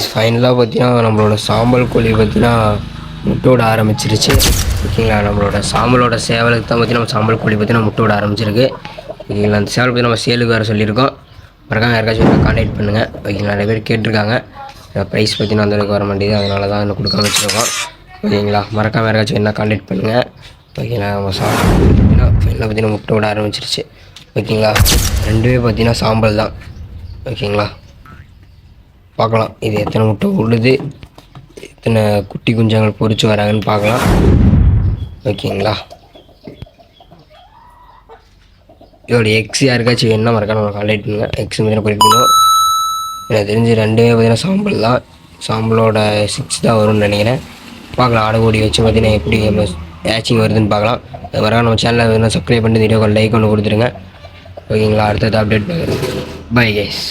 Guys ஃபைனலாக பார்த்தீங்கன்னா நம்மளோட சாம்பல் கோழி பார்த்தீங்கன்னா முட்டோட ஆரம்பிச்சிருச்சு. ஓகேங்களா? நம்மளோட சாம்பலோட சேவலுக்கு தான் பார்த்தீங்கன்னா நம்ம சாம்பல் கோழி பார்த்தீங்கன்னா முட்டோட ஆரம்பிச்சிருக்கு. ஓகேங்களா? அந்த சேவல் பற்றி நம்ம சேலுக்கு வேறு சொல்லியிருக்கோம். மறக்காம யாருக்காச்சும் கான்டாக்ட் பண்ணுங்கள் ஓகேங்களா? நிறைய பேர் கேட்டிருக்காங்க. ப்ரைஸ் பார்த்தீங்கன்னா அந்த அளவுக்கு வர மாட்டேங்குது. அதனால தான் இன்னும் கொடுக்காம வச்சுருக்கோம். ஓகேங்களா? மறக்காம யாருக்காச்சும் என்ன கான்டாக்ட் பண்ணுங்கள் ஓகேங்களா? நம்ம சாம்பல் பார்த்தீங்கன்னா ஃபைனலாக பார்த்தீங்கன்னா முட்டை விட ஆரம்பிச்சிருச்சு. ஓகேங்களா? ரெண்டுமே பார்த்தீங்கன்னா சாம்பல் தான். ஓகேங்களா? பார்க்கலாம். இது எத்தனை முட்டை உள்ளுது எத்தனை குட்டி குஞ்சங்கள் பொறிச்சு வராங்கன்னு பார்க்கலாம். ஓகேங்களா? இதோட எக்ஸ் யாருக்காச்சும் என்ன மறக்காம நம்ம கால் பண்ணுங்க. எக்ஸ் பார்த்தீங்கன்னா குறிப்பிடணும். எனக்கு தெரிஞ்சு ரெண்டுமே பார்த்தீங்கன்னா சாம்பல் தான். சாம்பலோட சிக்ஸ் தான் வரும்னு நினைக்கிறேன். பார்க்கலாம். ஆடு ஓடி வச்சு பார்த்தீங்கன்னா எப்படி நம்ம ஏச்சிங் வருதுன்னு பார்க்கலாம். அது வர நம்ம சேனலில் பார்த்தீங்கன்னா சப்ஸ்கிரைப் பண்ணிட்டு வீடியோ லைக் ஒன்று கொடுத்துருங்க. ஓகேங்களா? அடுத்தது அப்டேட் பை கேஸ்